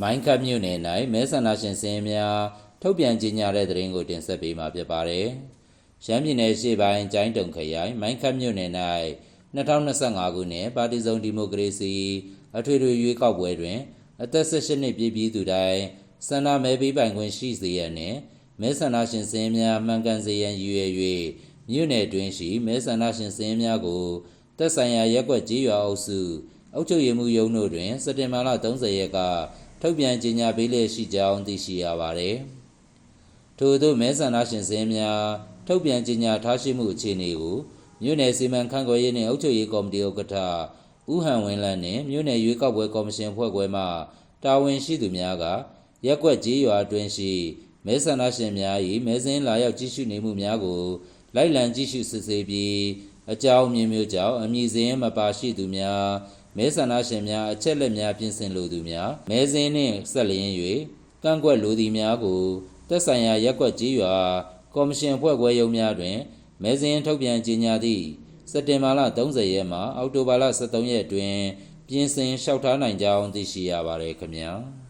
မိုင်းခတ်မြို့နယ်၌မဲဆန္ဒရှင်စင်းများထုတ်ပြန်ကြေညာတဲ့သတင်းကိုတင်ဆက်ပေးမှာဖြစ်ပါတယ်။ရှမ်းပြည်နယ်ရှေ့ပိုင်းကျိုင်းတုံခရိုင်မိုင်းခတ်မြို့နယ်၌2025ခုနှစ်ပါတီစုံဒီမိုကရေစီအထွေထွေရွေးကောက်ပွဲတွင် အသက်18နှစ်ပြည့်ပြီးသူတိုင်းဆန္ဒမဲပေးပိုင်ခွင့်ရှိစေရန်နှင့်မဲဆန္ဒရှင်စင်းများမှန်ကန်စေရန်ရည်ရွယ်၍မြို့နယ်တွင်ရှိမဲဆန္ဒရှင်စင်းများကိုသက်ဆိုင်ရာရက်ကွက်ကြီးရွာအုပ်စုအုပ်ချုပ်ရေးမှူးရုံးတို့တွင်စက်တင်ဘာလ30ရက်က ထုတ်ပြန်ကြေညာပေးလျက်ရှိကြောင်းသိရှိရပါသည်။ထို့သောမဲဆန္ဒရှင်စင်းများထုတ်ပြန်ကြေညာထားရှိမှုအခြေအနေကိုမြို့နယ်စီမံခန့်ခွဲရေးနှင့်အုပ်ချုပ်ရေးကော်မတီဥက္ကဋ္ဌဦးဟန်ဝင်းလန်းနှင့်မြို့နယ်ရွေးကောက်ပွဲကော်မရှင်ဖွဲ့ခွဲမှတာဝန်ရှိသူများကရက်ကွက်ကြီးရွာအတွင်းရှိမဲဆန္ဒရှင်များ၏မဲစင်းလာရောက်ကြည့်ရှုနေမှုများကိုလိုက်လံကြည့်ရှုစစ်ဆေးပြီး အကြောင်းအမျိုးမျိုးကြောင့်အမည်စင်းမပါရှိသူများမဲဆန္ဒရှင်များအချက်လက်များပြင်ဆင်လိုသူများမဲစင်းနှင့်ဆက်လျင်း၍ကန့်ကွက်လိုသည်များကိုသက်ဆိုင်ရာရက်ကွက်ကြီးရွာကော်မရှင်ဖွဲ့ခွဲရုံးများတွင်မဲစင်းထုတ်ပြန်ကြေညာသည့်စက်တင်ဘာလ30ရက်မှအောက်တိုဘာလ23ရက်တွင်ပြင်ဆင်လျှောက်ထားနိုင်ကြောင်းသိရှိရပါသည်ခင်ဗျာ။